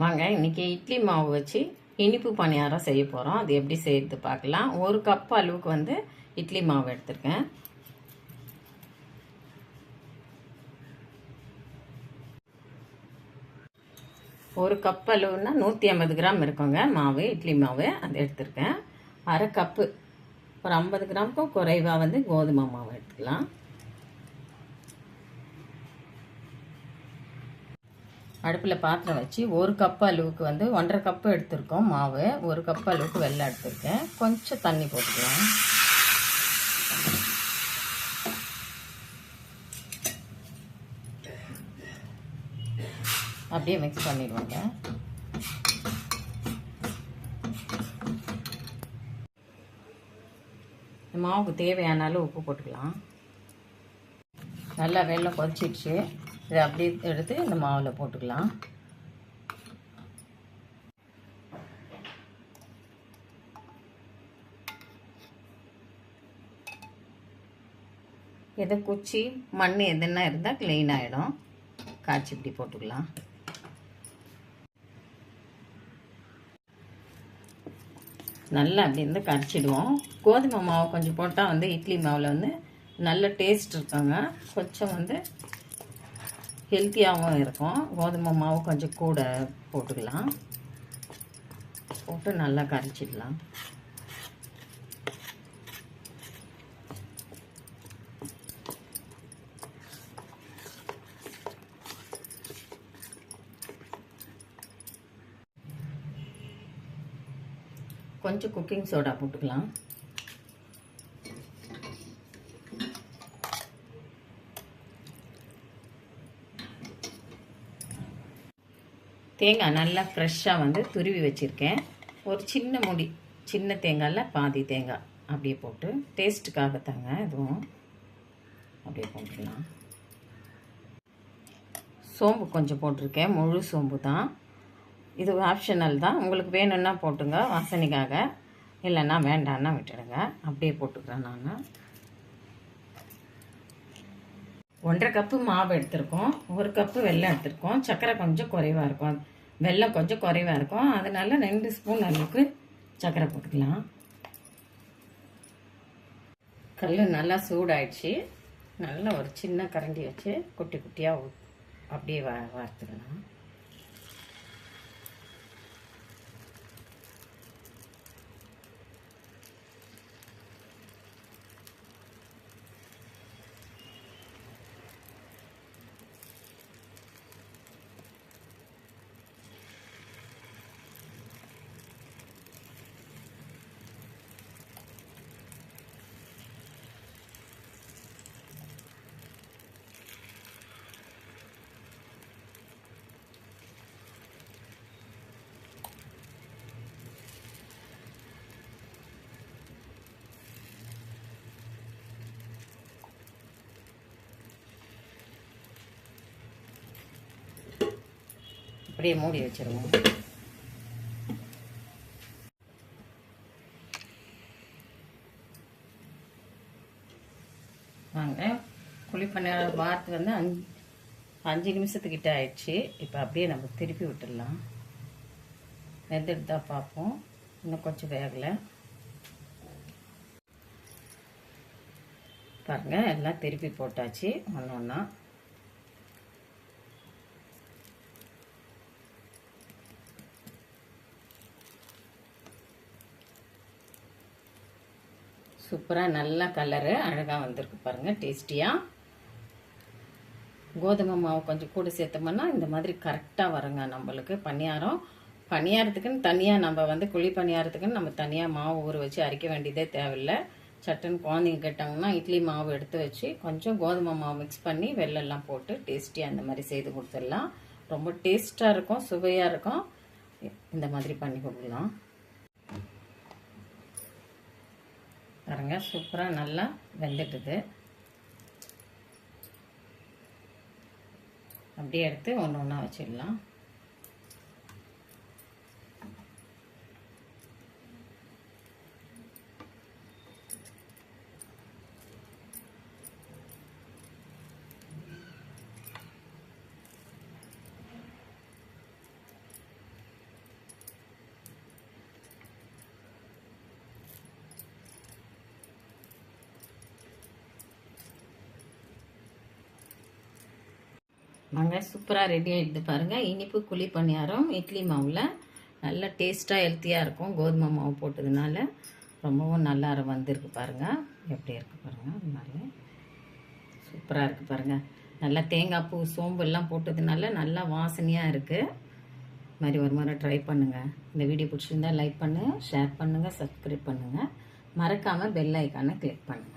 வாங்க இன்னைக்கு இட்லி மாவு வச்சு இனிப்பு பணியாரம் செய்ய போகிறோம் அது எப்படி செய்யறது பார்க்கலாம். ஒரு கப் அளவுக்கு வந்து இட்லி மாவு எடுத்திருக்கேன். ஒரு கப் அளவுனா நூற்றி ஐம்பது கிராம் இருக்குங்க மாவு இட்லி மாவு. அது எடுத்திருக்கேன். அரை கப்பு ஒரு ஐம்பது கிராமுக்கும் குறைவாக வந்து கோதுமை மாவு எடுத்துக்கலாம். அடுப்பில் பாத்திரம் வச்சு ஒரு கப் அளவுக்கு வந்து ஒன்றரை கப்பு எடுத்திருக்கோம் மாவு. ஒரு கப் அளவுக்கு வெள்ளம் எடுத்திருக்கேன். கொஞ்சம் தண்ணி போட்டுக்கலாம். அப்படியே மிக்ஸ் பண்ணிடுவாங்க. மாவுக்கு தேவையான அளவு உப்பு போட்டுக்கலாம். நல்லா வெள்ளம் கொதிச்சிடுச்சு. இதை அப்படியே எடுத்து இந்த மாவில் போட்டுக்கலாம். எது குச்சி மண் எதுனா இருந்தால் க்ளீன் ஆகிடும் காய்ச்சி இப்படி போட்டுக்கலாம். நல்லா அப்படி இருந்து கரைச்சிடுவோம். கோதுமை மாவு கொஞ்சம் போட்டால் வந்து இட்லி மாவில் வந்து நல்ல டேஸ்ட் இருக்காங்க. கொஞ்சம் வந்து ஹெல்த்தியாகவும் இருக்கும். கோதுமை மாவு கொஞ்சம் கூட போட்டுக்கலாம். போட்டு நல்லா கரைச்சிடலாம். கொஞ்சம் குக்கிங் சோடா போட்டுக்கலாம். தேங்காய் நல்லா ஃப்ரெஷ்ஷாக வந்து துருவி வச்சுருக்கேன். ஒரு சின்ன முடி சின்ன தேங்காயில் பாதி தேங்காய். அப்படியே போட்டு டேஸ்ட்டுக்காக தாங்க இதுவும். அப்படியே போட்டுக்கலாம். சோம்பு கொஞ்சம் போட்டிருக்கேன். முழு சோம்பு தான். இது ஆப்ஷனல் தான். உங்களுக்கு வேணும்னா போட்டுங்க. வாசனைக்காக. இல்லைன்னா வேண்டான்னா விட்டுடுங்க. அப்படியே போட்டுக்கிறேன் நான். ஒன்றரை கப்பு மாவு எடுத்திருக்கோம். ஒரு கப்பு வெள்ளம் எடுத்திருக்கோம். சர்க்கரை கொஞ்சம் குறைவாக இருக்கும். வெள்ளம் கொஞ்சம் குறைவாக இருக்கும். அதனால ரெண்டு ஸ்பூன் அளவுக்கு சர்க்கரை போட்டுக்கலாம். கல் நல்லா சூடாயிடுச்சு. நல்லா ஒரு சின்ன கரண்டி வச்சு குட்டி குட்டியாக அப்படியே வ வறுத்துக்கலாம் அப்படியே மூடி வச்சிருவோம். வாங்க குழிப்பணியார வாரத்து வந்து அஞ்சு அஞ்சு நிமிஷத்துக்கிட்ட ஆயிடுச்சு. இப்போ அப்படியே நம்ம திருப்பி விட்டுடலாம். வெந்துட்டு தான் பார்ப்போம். இன்னும் கொஞ்சம் வேகலை. பாருங்கள் எல்லாம் திருப்பி போட்டாச்சு. ஒன்று ஒன்றா சூப்பராக நல்லா கலரு அழகாக வந்திருக்கு பாருங்கள் டேஸ்டியாக கோதுமை மாவு கொஞ்சம் கூட சேர்த்தோம்னா இந்த மாதிரி கரெக்டாக வருங்க நம்மளுக்கு பணியாரம். பணியாரத்துக்குன்னு தனியாக நம்ம வந்து குழி பணியாரத்துக்குன்னு நம்ம தனியாக மாவு ஊற வச்சு அரைக்க வேண்டியதே தேவையில்லை. சட்டுன்னு குழந்தைங்க கேட்டாங்கன்னா இட்லி மாவு எடுத்து வச்சு கொஞ்சம் கோதுமை மாவு மிக்ஸ் பண்ணி வெள்ளெல்லாம் போட்டு டேஸ்டியாக அந்த மாதிரி செய்து கொடுத்துடலாம். ரொம்ப டேஸ்ட்டாக இருக்கும் சுவையாக இருக்கும். இந்த மாதிரி பண்ணி கொடுக்கலாம். பாருங்க சூப்பராக நல்லா வெந்துட்டுது. அப்படியே எடுத்து ஒன்று ஒன்றா வச்சிடலாம். நாங்கள் சூப்பராக ரெடி ஆகிடுது பாருங்கள் இனிப்பு குழி பணியாரம் இட்லி மாவில் நல்லா டேஸ்ட்டாக ஹெல்த்தியாக இருக்கும். கோதுமை மாவு போட்டதுனால ரொம்பவும் நல்லா வந்திருக்கு பாருங்கள் எப்படி இருக்கு பாருங்கள் அதனால சூப்பராக இருக்குது பாருங்கள் நல்லா தேங்காய் பூ சோம்பு எல்லாம் போட்டதுனால நல்லா வாசனையாக இருக்குது இது மாதிரி ஒரு முறை ட்ரை பண்ணுங்கள் இந்த வீடியோ பிடிச்சிருந்தா லைக் பண்ணுங்கள் ஷேர் பண்ணுங்கள் சப்ஸ்கிரைப் பண்ணுங்கள் மறக்காமல் பெல் ஐக்கானை கிளிக் பண்ணுங்கள்